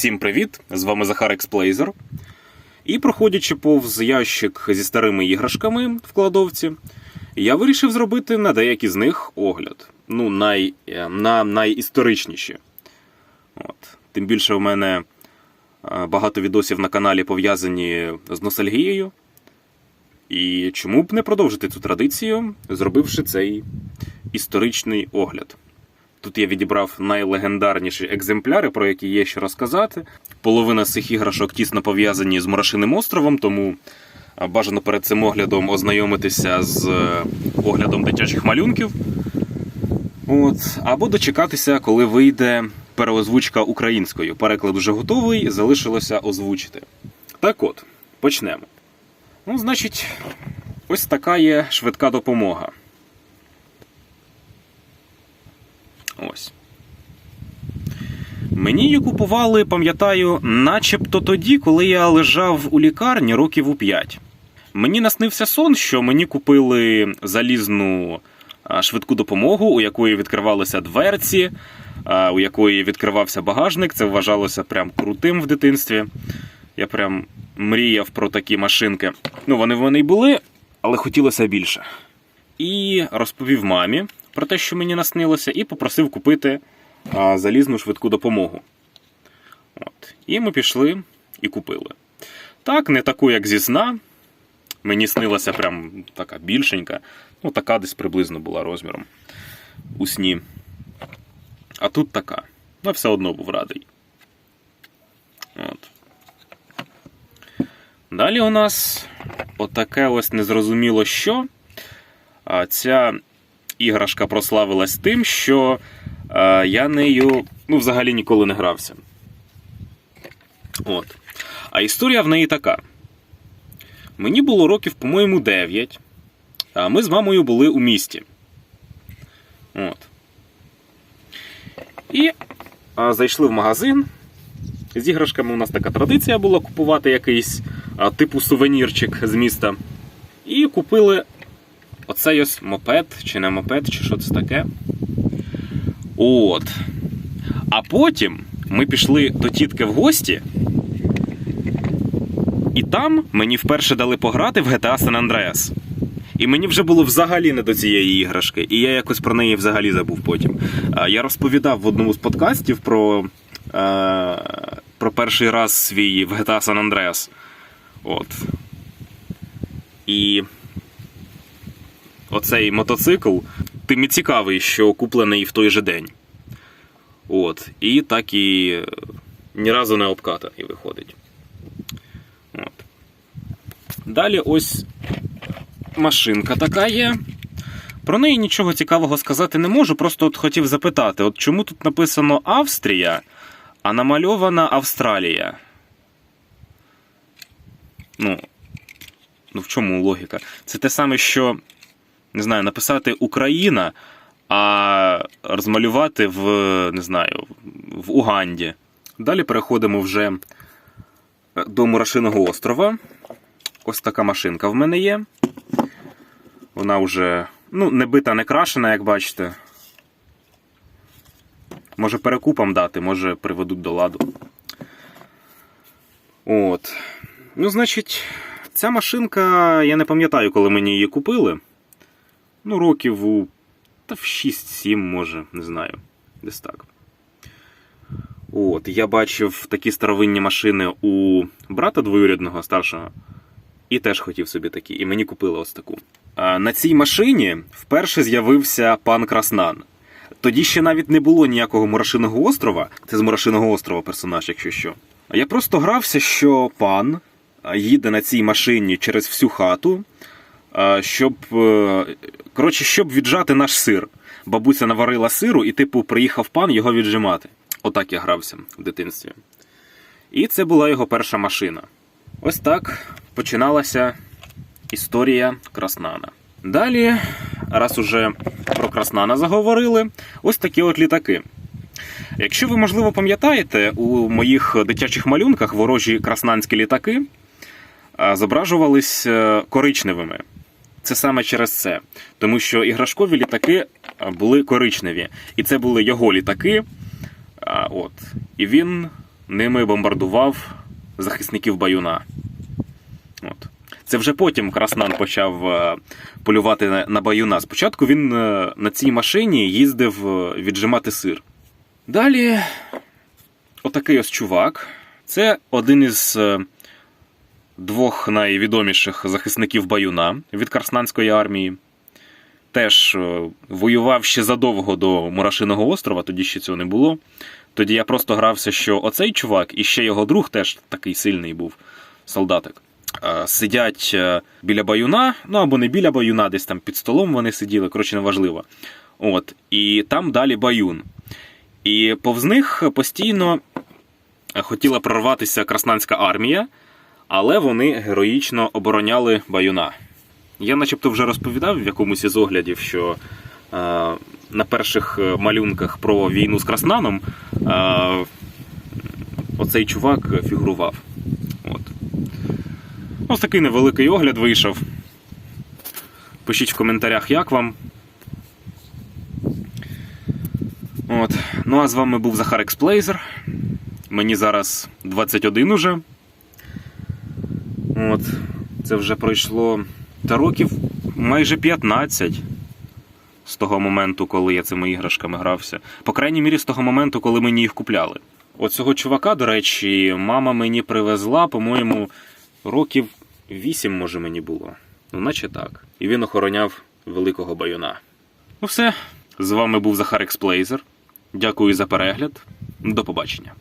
Всім привіт! З вами Захар Експлейзер. І проходячи повз ящик зі старими іграшками в кладовці, я вирішив зробити на деякі з них огляд. Ну, най, е, на найісторичніші. От. Тим більше в мене е, багато відосів на каналі пов'язані з ностальгією. І чому б не продовжити цю традицію, зробивши цей історичний огляд. Тут я відібрав найлегендарніші екземпляри, про які є що розказати. Половина цих іграшок тісно пов'язані з Мурашиним островом, тому бажано перед цим оглядом ознайомитися з е, оглядом дитячих малюнків. От. Або дочекатися, коли вийде переозвучка українською. Переклад вже готовий, залишилося озвучити. Так от, почнемо. Ну, значить, ось така є швидка допомога. Ось. Мені її купували, пам'ятаю, начебто тоді, коли я лежав у лікарні років у 5. Мені наснився сон, що мені купили залізну швидку допомогу, у якої відкривалися дверці, у якої відкривався багажник. Це вважалося прям крутим в дитинстві. Я прям мріяв про такі машинки. Ну, вони в мене й були, але хотілося більше. І розповів мамі про те, що мені наснилося, і попросив купити залізну швидку допомогу. От. І ми пішли і купили. Так, не таку, як зі сна. Мені снилася прям така більшенька. Ну, така десь приблизно була розміром у сні. А тут така. Ну, все одно був радий. От. Далі у нас отаке ось незрозуміло що. Ця іграшка прославилась тим, що я нею ну, взагалі ніколи не грався. От. А історія в неї така. Мені було років, по-моєму, 9, а ми з мамою були у місті. От. І а, зайшли в магазин. З іграшками у нас така традиція була купувати якийсь а, типу сувенірчик з міста. І купили оцей ось мопед, чи не мопед, чи що це таке. От. А потім ми пішли до тітки в гості. І там мені вперше дали пограти в GTA San Andreas. І мені вже було взагалі не до цієї іграшки, і я якось про неї взагалі забув потім. Я розповідав в одному з подкастів про, е, про перший раз свій в GTA San Andreas. От. І оцей мотоцикл тим і цікавий, що куплений в той же день. От. І так і е, ні разу не обкатаний виходить. От. Далі ось машинка така є. Про неї нічого цікавого сказати не можу, просто от хотів запитати, от чому тут написано Австрія, а намальована Австралія? Ну, ну в чому логіка? Це те саме, що, не знаю, написати Україна, а розмалювати в, не знаю, в Уганді. Далі переходимо вже до Мурашиного острова. Ось така машинка в мене є. Вона вже ну, не бита, не крашена, як бачите. Може перекупам дати, може приведуть до ладу. От. Ну, значить, ця машинка, я не пам'ятаю, коли мені її купили. Ну, років у. Та в 6-7, може, не знаю. Десь так. От, я бачив такі старовинні машини у брата двоюрідного старшого. І теж хотів собі такі. І мені купили ось таку. А на цій машині вперше з'явився пан Краснан. Тоді ще навіть не було ніякого Мурашиного острова. Це з Мурашиного острова персонаж, якщо що. А я просто грався, що пан їде на цій машині через всю хату, щоб. е, Коротше, щоб віджати наш сир. Бабуся наварила сиру, і, типу, приїхав пан його віджимати. Отак я грався в дитинстві. І це була його перша машина. Ось так починалася історія Краснана. Далі, раз уже про Краснана заговорили, ось такі от літаки. Якщо ви, можливо, пам'ятаєте, у моїх дитячих малюнках ворожі краснанські літаки зображувались е, коричневими. Це саме через це. Тому що іграшкові літаки були коричневі. І це були його літаки. А, от. І він ними бомбардував захисників баюна. От. Це вже потім Краснан почав е, полювати на, на баюна. Спочатку він е, на цій машині їздив е, віджимати сир. Далі, отакий ось чувак. Це один із е, двох найвідоміших захисників баюна від Краснанської армії. Теж е, воював ще задовго до Мурашиного острова, тоді ще цього не було. Тоді я просто грався, що оцей чувак і ще його друг теж такий сильний був солдатик. е, Сидять е, біля баюна, ну або не біля баюна, десь там під столом вони сиділи, коротше, неважливо. От, і там далі баюн. І повз них постійно хотіла прорватися краснанська армія, але вони героїчно обороняли баюна. Я начебто вже розповідав в якомусь із оглядів, що е, на перших е, малюнках про війну з Краснаном е, оцей чувак фігурував. От. Ось такий невеликий огляд вийшов. Пишіть в коментарях, як вам. От. Ну а з вами був Захар Експлейзер. Мені зараз 21 уже. От. Це вже пройшло та років майже 15 з того моменту, коли я цими іграшками грався. По крайній мірі, з того моменту, коли мені їх купляли. Оцього чувака, до речі, мама мені привезла, по-моєму, років 8, може, мені було. Ну, наче так. І він охороняв великого баюна. Ну все. З вами був Захар Експлейзер. Дякую за перегляд. До побачення.